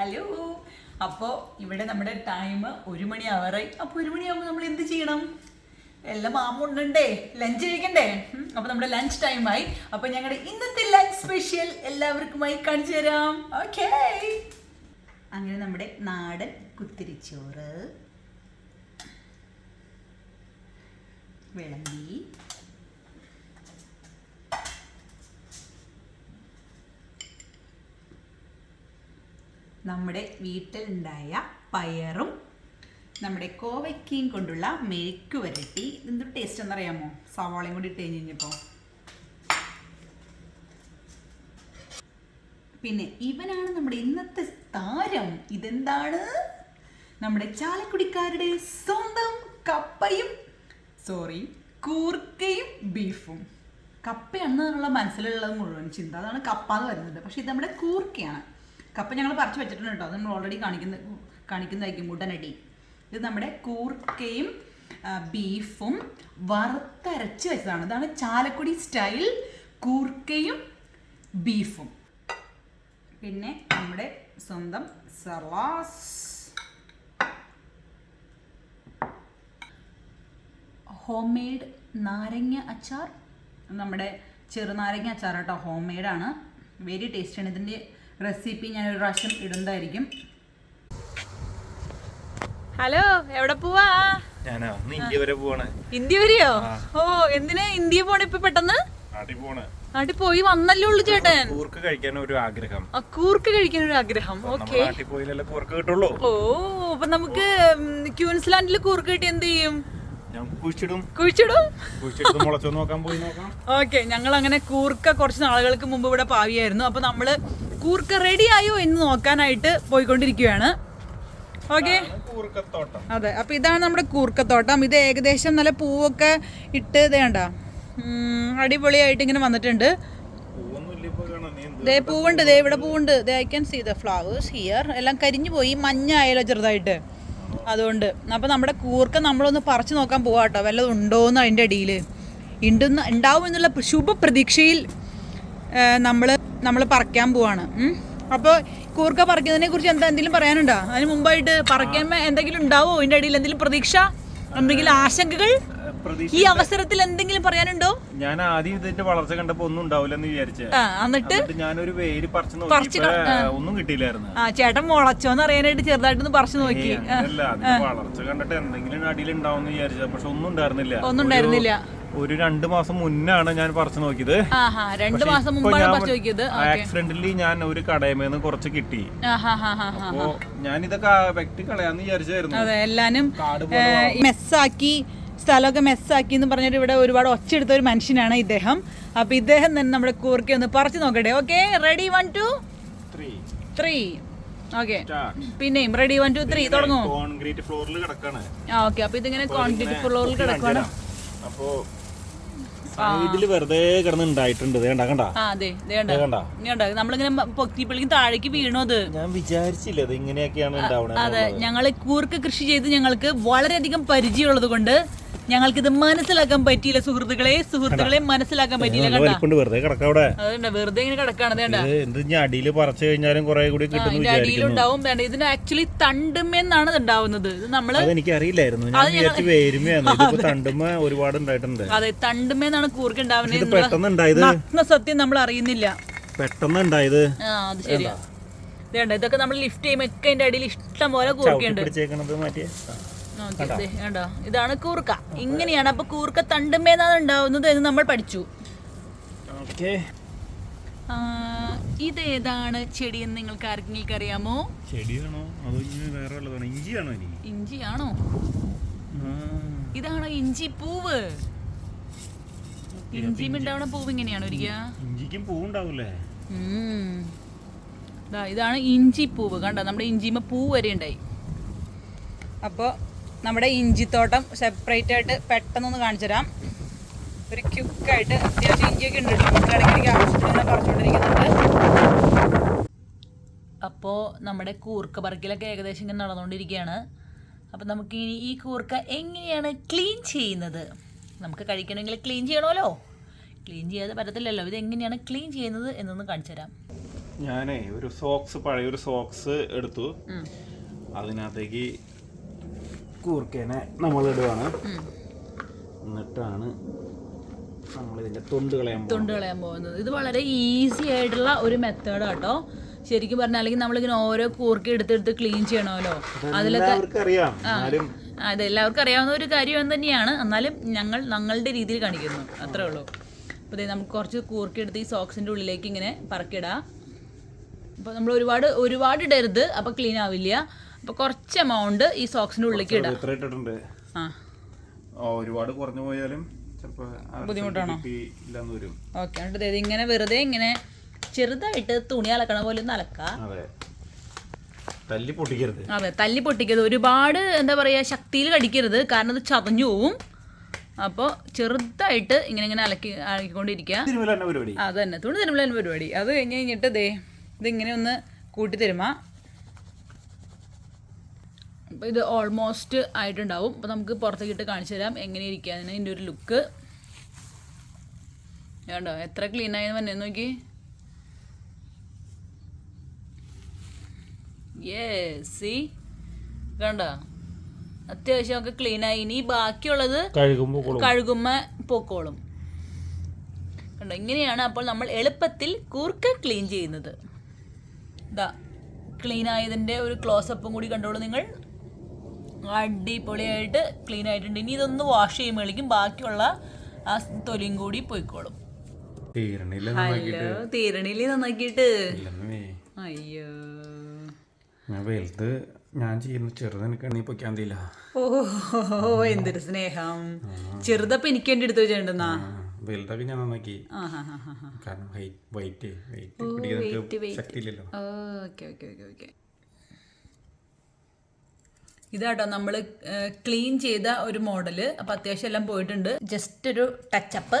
Hello അപ്പോൾ ഇവിടെ നമ്മുടെ ടൈം ഒരു മണി ആവാറായി അപ്പോൾ ഒരു മണിയാകുമ്പോൾ നമ്മൾ എന്ത് ചെയ്യണം? എല്ലാം മാമുണ്ടേ ലഞ്ച് കഴിക്കണ്ടേ? അപ്പോൾ നമ്മുടെ ലഞ്ച് ടൈമായി അപ്പോൾ ഞങ്ങളുടെ ഇന്നത്തെ ലഞ്ച് സ്പെഷ്യൽ എല്ലാവർക്കുമായി കാണിച്ചു തരാം. ഓക്കേ അങ്ങനെ നമ്മുടെ നാടൻ കുത്തിരിച്ചോറ്. വിളമ്പി. നമ്മുടെ വീട്ടിലുണ്ടായ പയറും നമ്മുടെ കോവയ്ക്കയും കൊണ്ടുള്ള മെഴുക്ക് വരട്ടി. ഇതിന്റെ ടേസ്റ്റ് എന്നറിയാമോ? സവാളയും കൂടി ഇട്ട് കഴിഞ്ഞപ്പോൾ പിന്നെ ഇവനാണ് നമ്മുടെ ഇന്നത്തെ താരം. ഇതെന്താണ്? നമ്മുടെ ചാലക്കുടിക്കാരുടെ സ്വന്തം കപ്പയും സോറി കൂർക്കയും ബീഫും കപ്പ എന്നുള്ള മനസ്സിലുള്ളത് മുഴുവൻ ചിന്ത. അതാണ് കപ്പ എന്ന് വരുന്നത് പക്ഷെ ഇത് നമ്മുടെ കൂർക്കയാണ്. കപ്പ ഞങ്ങൾ പറിച്ച് വെച്ചിട്ടുണ്ട് കേട്ടോ. അത് നമ്മൾ ഓൾറെഡി കാണിക്കുന്ന കാണിക്കുന്നതായിരിക്കും ഉടനടി. ഇത് നമ്മുടെ കൂർക്കയും ബീഫും വറുത്തരച്ച് വെച്ചതാണ്. ഇതാണ് ചാലക്കുടി സ്റ്റൈൽ കൂർക്കയും ബീഫും. പിന്നെ നമ്മുടെ സ്വന്തം സലാസ് ഹോം മെയ്ഡ് നാരങ്ങ അച്ചാർ. നമ്മുടെ ചെറുനാരങ്ങ അച്ചാർ കേട്ടോ. ഹോം മെയ്ഡാണ് വെരി ടേസ്റ്റിയാണ് ഇതിന്റെ റെസിപ്പി ഞാൻ ഒരു പ്രാവശ്യം ഇടുന്നതായിരിക്കും. ഹലോ എവിടെ പോവാ? ഇന്ത്യ വരെ പോവാണ്. ഇന്ത്യ വരെയോ? ഓ എന്തിനാ ഇന്ത്യ പോണ ഇപ്പൊ പെട്ടെന്ന്? നാട്ടിൽ പോയി വന്നല്ലേ ഉള്ളു ചേട്ടൻ. കൂർക്ക് കഴിക്കാൻ ഒരു ആഗ്രഹം. ആ കൂർക്ക് കഴിക്കാൻ ഒരു ആഗ്രഹം ഓക്കെ. കൂർക്ക് കിട്ടുള്ളൂ. ഓ അപ്പൊ നമുക്ക് ക്യൂൻസ്ലാൻഡിൽ കൂർക്ക് കിട്ടി എന്ത് ചെയ്യും? ഓക്കെ ഞങ്ങൾ അങ്ങനെ കൂർക്ക കുറച്ച് നാളുകൾക്ക് മുമ്പ് ഇവിടെ പാവിയായിരുന്നു. അപ്പൊ നമ്മൾ കൂർക്ക റെഡി ആയോ എന്ന് നോക്കാനായിട്ട് പോയിക്കൊണ്ടിരിക്കുകയാണ്. ഓക്കെ? അതെ അപ്പൊ ഇതാണ് നമ്മുടെ കൂർക്കത്തോട്ടം. ഇത് ഏകദേശം നല്ല പൂവൊക്കെ ഇട്ട് ഇതേണ്ട അടിപൊളിയായിട്ട് ഇങ്ങനെ വന്നിട്ടുണ്ട്. ദേ പൂവുണ്ട് ദേ ഇവിടെ പൂവുണ്ട്? ദേ I can see the flowers here എല്ലാം കരിഞ്ഞു പോയി. മഞ്ഞ ആയാലോ ചെറുതായിട്ട്. അതുകൊണ്ട്. അപ്പം നമ്മുടെ കൂർക്ക നമ്മളൊന്ന് പറിച്ചു നോക്കാൻ പോവാ കേട്ടോ. വല്ലതും ഉണ്ടോയെന്ന് അതിന്റെ അടിയിൽ ഉണ്ടെന്ന് ഉണ്ടാവും എന്നുള്ള ശുഭ പ്രതീക്ഷയിൽ നമ്മൾ നമ്മൾ പറിക്കാൻ പോവാണ്. അപ്പോൾ കൂർക്ക പറിക്കുന്നതിനെ കുറിച്ച് എന്താ എന്തെങ്കിലും പറയാനുണ്ടോ? അതിന് മുമ്പായിട്ട് പറിക്കുമ്പോൾ എന്തെങ്കിലും ഉണ്ടാവോ? അതിന്റെ ഇടയിൽ എന്തെങ്കിലും പ്രതീക്ഷ? എന്തെങ്കിലും ആശങ്കകൾ? ഈ അവസരത്തിൽ എന്തെങ്കിലും പറയാനുണ്ടോ? ഞാൻ ആദ്യം ഇതിന്റെ വളർച്ച കണ്ടപ്പോ ഒന്നും ഉണ്ടാവില്ല എന്ന് വിചാരിച്ചു. എന്നിട്ട്? ഞാനൊരു വേര് പറിച്ചു ഒന്നും കിട്ടിയില്ലായിരുന്നു. ആ ചേട്ടൻ മുളച്ചോന്ന് അറിയാനായിട്ട് ചെറുതായിട്ടൊന്ന് പറിച്ചു നോക്കി. വളർച്ച കണ്ടിട്ട് എന്തെങ്കിലും അടിയിൽ ഉണ്ടാവും വിചാരിച്ചു പക്ഷെ ഒന്നും ഉണ്ടായിരുന്നില്ല. ഒന്നും ഉണ്ടായിരുന്നില്ല. ഒരു രണ്ട് മാസം മുന്നാണ് ഞാൻ പറിച്ചു നോക്കിയത്. രണ്ടു മാസം നോക്കിയത്. ആക്സിഡന്റലി ഞാൻ ഒരു കടയമേന്ന് കുറച്ച് കിട്ടി. അപ്പോ ഞാൻ ഇതൊക്കെ വെട്ടി കളയാന്ന് വിചാരിച്ചായിരുന്നു. എല്ലാനും മെസ്സാക്കി സ്ഥലമൊക്കെ മെസ്സാക്കി എന്ന് പറഞ്ഞിട്ട് ഇവിടെ ഒരുപാട് ഒച്ചെടുത്ത ഒരു മനുഷ്യനാണ് ഇദ്ദേഹം. അപ്പൊ ഇദ്ദേഹം തന്നെ നമ്മുടെ കൂർക്കി ഒന്ന് പറിച്ചു നോക്കട്ടെ. Okay ready one two three three okay. പിന്നെയും റെഡി വൺ ടു ത്രീ തുടങ്ങും. കോൺക്രീറ്റ് ഫ്ലോറിൽ കിടക്കാണ്. ആ ഓക്കെ. അപ്പൊ ഇതിങ്ങനെ കോൺക്രീറ്റ് ഫ്ലോറിൽ കിടക്കണം അപ്പോ സൈഡിൽ വെറുതെ കിടന്ന് ഉണ്ടായിട്ടുണ്ട് നമ്മളിങ്ങനെ പൊക്കിയപ്പോഴേക്കും താഴേക്ക് വീണു അത്. ഞാൻ വിചാരിച്ചില്ല ഇങ്ങനെയൊക്കെയാണ് അതെ ഞങ്ങൾ കൂർക്ക് കൃഷി ചെയ്ത് ഞങ്ങൾക്ക് വളരെയധികം പരിചയമുള്ളത് കൊണ്ട് ഞങ്ങൾക്ക് ഇത് മനസ്സിലാക്കാൻ പറ്റിയില്ല സുഹൃത്തുക്കളെ സുഹൃത്തുക്കളെ മനസ്സിലാക്കാൻ പറ്റിയില്ല കണ്ട. വെറുതെ കിടക്ക അവിടെ. അതുകൊണ്ട് വെറുതെ ഇങ്ങനെ കിടക്കാണ് വേണ്ട എന്ത് ഇനി അടിയിൽ പറിച്ചു കഴിഞ്ഞാലും കുറെ കൂടി ഇതിന്റെ അടിയിലുണ്ടാവും വേണ്ട. ഇതിന് ആക്ച്വലി തണ്ടുമെന്നാണ് ഉണ്ടാവുന്നത്. ഇത് നമ്മൾ എനിക്കറിയില്ലായിരുന്നു ഞാൻ വിചാരിച്ചു വേരുമയാണ് തണ്ടുമ്മ ഒരുപാട് ഉണ്ടായിട്ടുണ്ട്. അതെ തണ്ടുമെന്നാണ് കൂർക്ക ഉണ്ടാവുന്നത് പെട്ടെന്ന് ഉണ്ടായത് സത്യം നമ്മൾ അറിയുന്നില്ല. പെട്ടെന്ന് ഉണ്ടായത് ആ അത് ശരിയാ. ഇതൊക്കെ നമ്മൾ ലിഫ്റ്റ് ചെയ്യുമ്പോൾ ഒക്കെ അതിന്റെ അടിയിൽ ഇഷ്ടം പോലെ കൂർക്കയുണ്ട് കണ്ടോ? ഇതാണ് കൂർക്ക. ഇങ്ങനെയാണ് അപ്പൊ കൂർക്ക തണ്ടുമേന്നാണ് ഉണ്ടാവുന്നത് എന്ന് നമ്മൾ പഠിച്ചു. ഇത് ഏതാണ് ചെടി എന്ന് നിങ്ങൾക്ക് ആർക്കെങ്കിലും അറിയാമോ? ചെടിയാണോ? അതോ ഇനി വേറെ വല്ലതാണോ ഇഞ്ചിയാണോ ഇഞ്ചിയാണോ. ഇതാണോ ഇഞ്ചി പൂവ്? ഇഞ്ചിയും ഉണ്ടാവണ പൂവ് ഇങ്ങനെയാണോ ഇഞ്ചിക്കും പൂവുണ്ടാവൂലേ? ഇതാണ് ഇഞ്ചി പൂവ്. കണ്ടോ? നമ്മുടെ ഇഞ്ചിമ പൂ വരെ ഉണ്ടായി. അപ്പോൾ നമ്മുടെ ഇഞ്ചിത്തോട്ടം സെപ്പറേറ്റ് ആയിട്ട് പെട്ടെന്നൊന്ന് കാണിച്ചു തരാം ഒരു ക്യുക്കായിട്ട് അത്യാവശ്യം ഇഞ്ചിയൊക്കെ ഉണ്ട് നമ്മൾ ഇടയ്ക്കിടയ്ക്ക് ആവശ്യത്തിന് പറിച്ചുകൊണ്ടിരിക്കുന്നുണ്ട്. അപ്പോൾ നമ്മുടെ കൂർക്ക പറക്കിലൊക്കെ ഏകദേശം ഇങ്ങനെ നടന്നുകൊണ്ടിരിക്കുകയാണ്. അപ്പം നമുക്ക് ഇനി ഈ കൂർക്ക എങ്ങനെയാണ് ക്ലീൻ ചെയ്യുന്നത്? നമുക്ക് കഴിക്കണമെങ്കിൽ ക്ലീൻ ചെയ്യണമല്ലോ. ക്ലീൻ ചെയ്യാതെ പറ്റത്തില്ലല്ലോ. ഇത് എങ്ങനെയാണ് ക്ലീൻ ചെയ്യുന്നത് എന്നൊന്ന് കാണിച്ചു തരാം ഞാനേ ഒരു സോക്സ് പഴയ ഒരു സോക്സ് എടുത്തു. അതിനകത്തേക്ക് കൂർക്കേനെ നമ്മൾ ഇടുവാണ് എന്നിട്ടാണ് നമ്മൾ ഇതിന്റെ തൊണ്ട് കളയാൻ പോകുന്നത്. തൊണ്ട് കളയാൻ പോകുന്നത്. ഇത് വളരെ ഈസി ആയിട്ടുള്ള ഒരു മെത്തേഡ് കേട്ടോ ശരിക്കും പറഞ്ഞാൽ അല്ലെങ്കിൽ നമ്മളിങ്ങനെ ഓരോ കൂർക്ക എടുത്തെടുത്ത് ക്ലീൻ ചെയ്യണമല്ലോ. അതിലൊക്കെ അറിയാം. അത് എല്ലാവർക്കും അറിയാവുന്ന ഒരു കാര്യം തന്നെയാണ്. എന്നാലും ഞങ്ങൾ ഞങ്ങളുടെ രീതിയിൽ കാണിക്കുന്നു. അത്രേ ഉള്ളൂ. അപ്പോൾ നമുക്ക് കുറച്ച് കൂർക്ക എടുത്ത് ഈ സോക്സിന്റെ ഉള്ളിലേക്ക് ഇങ്ങനെ പറക്കിടാം. അപ്പോൾ നമ്മൾ ഒരുപാട് ഒരുപാട് ഇടരുത്. അപ്പോൾ ക്ലീൻ ആവില്ല. അപ്പോൾ കുറച്ച് എമൗണ്ട് ഈ സോക്സിന്റെ ഉള്ളിലേക്ക് ഇടാം. ഇട്ടിട്ടുണ്ട്. ആ. ഒരുപാട് കുറഞ്ഞു പോയാലും ബുദ്ധിമുട്ടാണോ? ഓക്കെ എന്നിട്ട് ഇങ്ങനെ വെറുതെ ഇങ്ങനെ ചെറുതായിട്ട് തുണി അലക്കണ പോലെ ഒന്ന് അലക്കാം. അതെ. തല്ലി പൊട്ടിക്കരുത്. അതെ തല്ലി പൊട്ടിക്കരുത്. ഒരുപാട് എന്താ പറയുക ശക്തിയിൽ കടിക്കരുത്. കാരണം അത് ചതഞ്ഞു പോവും. അപ്പോൾ ചെറുതായിട്ട് ഇങ്ങനെ ഇങ്ങനെ അലക്കി അലക്കിക്കൊണ്ടിരിക്കുക. തിരുമല അത് തന്നെ. തുണി തന്നെ പരിപാടി. അത് കഴിഞ്ഞ് കഴിഞ്ഞിട്ട് ദേ ഇതിങ്ങനെ ഒന്ന് കൂട്ടി തരുമ അപ്പോൾ ഇത് ഓൾമോസ്റ്റ് ആയിട്ടുണ്ടാവും. അപ്പോൾ നമുക്ക് പുറത്തേക്ക് ഇട്ട് കാണിച്ചു തരാം. എങ്ങനെ ഇരിക്കാതിന് ഇതിന്റെ ഒരു ലുക്ക് കണ്ടോ? എത്ര ക്ലീൻ ആയെന്ന് പറഞ്ഞേ? നോക്കി. സി കണ്ടോ? അത്യാവശ്യം ഒക്കെ ക്ലീൻ ആയി. ഇനി ബാക്കിയുള്ളത് കഴുകുമ്പോൾ പൊക്കോളും. കണ്ടോ? ഇങ്ങനെയാണ് അപ്പോൾ നമ്മൾ എളുപ്പത്തിൽ കൂർക്ക ക്ലീൻ ചെയ്യുന്നത്. ഇതാ ക്ലീൻ ആയതിന്റെ ഒരു ക്ലോസപ്പും കൂടി കണ്ടോളൂ നിങ്ങൾ. അടിപൊളിയായിട്ട് ക്ലീൻ ആയിട്ടുണ്ട്. ഇനി ഇതൊന്ന് വാഷ് ചെയ്യുമ്പോഴേക്കും ബാക്കിയുള്ള ആ തൊലിയും കൂടി പോയിക്കോളും. ഹലോ തീരണില്ലേ നന്നാക്കിയിട്ട് അയ്യോ. ഞാൻ വലുത് ഞാൻ ചെയ്യുന്ന ചെറുത് എനിക്ക് എണ്ണി പൊയ്ക്കാൻ തീല ഓ എന്തൊരു സ്നേഹം. ചെറുതപ്പം എനിക്ക് വേണ്ടി എടുത്തു വെച്ചിട്ടുണ്ടെന്നാ? വലുതൊക്കെ ഞാൻ നന്നാക്കി കാരണം ഹൈറ്റ് വൈറ്റ് വെയിറ്റ് പിടിക്കാൻ ശക്തി ഇല്ലല്ലോ ഓക്കെ ഓക്കെ ഓക്കെ ഓക്കെ. ഇതാട്ടോ നമ്മൾ ക്ലീൻ ചെയ്ത ഒരു മോഡൽ. അപ്പം അത്യാവശ്യം എല്ലാം പോയിട്ടുണ്ട്. ജസ്റ്റ് ഒരു ടച്ചപ്പ്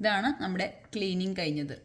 ഇതാണ് നമ്മുടെ ക്ലീനിങ് കഴിഞ്ഞത്.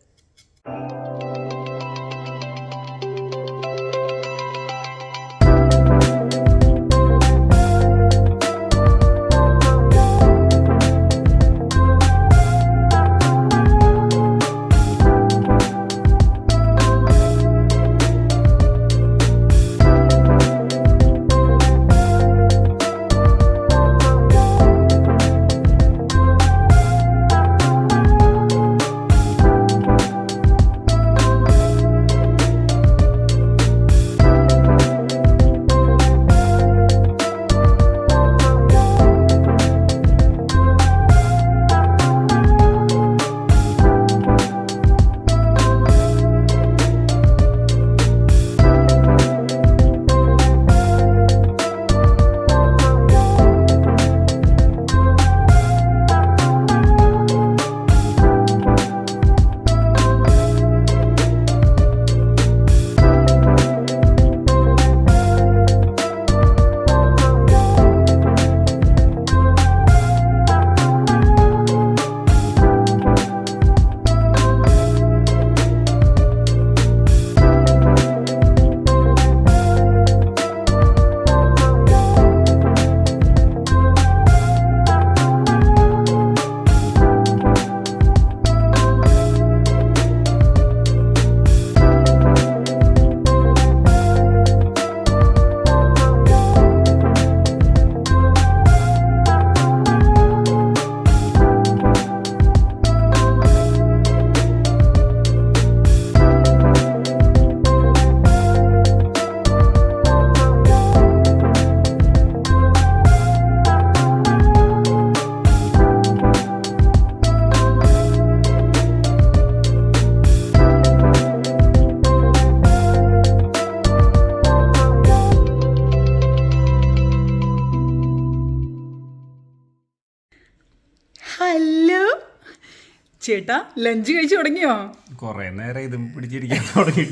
ഹലോ. ചേട്ടാ ലഞ്ച് കഴിച്ചു തുടങ്ങിയോ? കൊറേ നേരം ഇതും പിടിച്ചിരിക്കാൻ തുടങ്ങി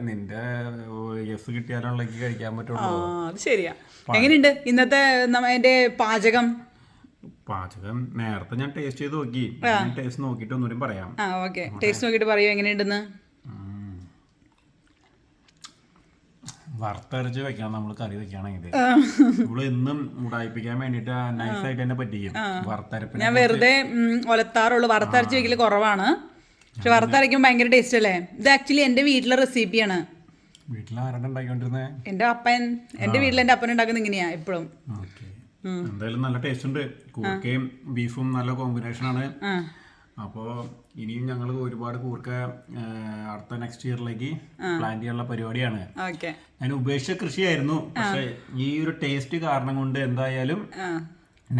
നിന്റെ- എഫ് കിട്ടിയാലുള്ള കഴിക്കാൻ പറ്റുള്ളൂ. അത് ശരിയാ. എങ്ങനെയുണ്ട് ഇന്നത്തെ എന്റെ പാചകം? പാചകം നേരത്തെ ഞാൻ ടേസ്റ്റ് ചെയ്ത് നോക്കി. ടേസ്റ്റ് നോക്കിയിട്ട് ഒന്നുകൂടി പറയാം. ആ ഓക്കെ ടേസ്റ്റ് നോക്കിയിട്ട് പറയൂ എങ്ങനെയുണ്ടെന്ന്? വറുത്തരച്ച് വെക്കണം നമ്മൾ കറി വെക്കുകയാണെങ്കിൽ നമ്മൾ എന്നും ഉടായിപ്പിക്കാൻ വേണ്ടിട്ട് നൈസ് ആയിട്ട് തന്നെ പറ്റിക്കും. വറുത്തരപ്പ് ഞാൻ വെറുതെ ഒലത്താറുള്ളൂ. വറുത്തരച്ച് വെക്കൽ കുറവാണ്. പക്ഷെ വറുത്തരയ്ക്കുമ്പോൾ ഭയങ്കര ടേസ്റ്റ് അല്ലേ? ഇത് ആക്ച്വലി എന്റെ വീട്ടിലെ റെസിപ്പിയാണ് എന്റെ അപ്പൻ. എന്റെ വീട്ടിൽ എന്റെ അപ്പൻ ഉണ്ടാക്കുന്നത് ഇങ്ങനെയാ എപ്പോഴും എന്തായാലും നല്ല ടേസ്റ്റ് ഉണ്ട്. കൂക്കയും ബീഫും നല്ല കോമ്പിനേഷൻ ആണ്. അപ്പോൾ ഇനിയും ഞങ്ങൾ ഒരുപാട് കൂർക്ക അടുത്ത നെക്സ്റ്റ് ഇയറിലേക്ക് പ്ലാൻ ചെയ്യാനുള്ള പരിപാടിയാണ്. ഞാൻ ഉപേക്ഷിച്ച കൃഷിയായിരുന്നു. പക്ഷെ ഈ ഒരു ടേസ്റ്റ് കാരണം കൊണ്ട് എന്തായാലും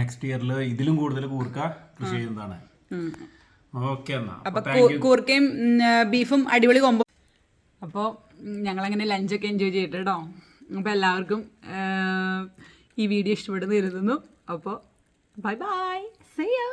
നെക്സ്റ്റ് ഇയറിൽ ഇതിലും കൂടുതൽ കൂർക്ക കൃഷി ചെയ്യുന്നതാണ്. ഓക്കെ എന്നാ. അപ്പൊ കൂർക്കയും ബീഫും അടിപൊളി കൊമ്പോ അപ്പോൾ ഞങ്ങളങ്ങനെ ലഞ്ചൊക്കെ എൻജോയ് ചെയ്തിട്ട് കേട്ടോ അപ്പോൾ എല്ലാവർക്കും ഈ വീഡിയോ ഇഷ്ടപ്പെടുന്നു കരുതുന്നു. അപ്പോൾ ബൈ ബൈ സയ്യോ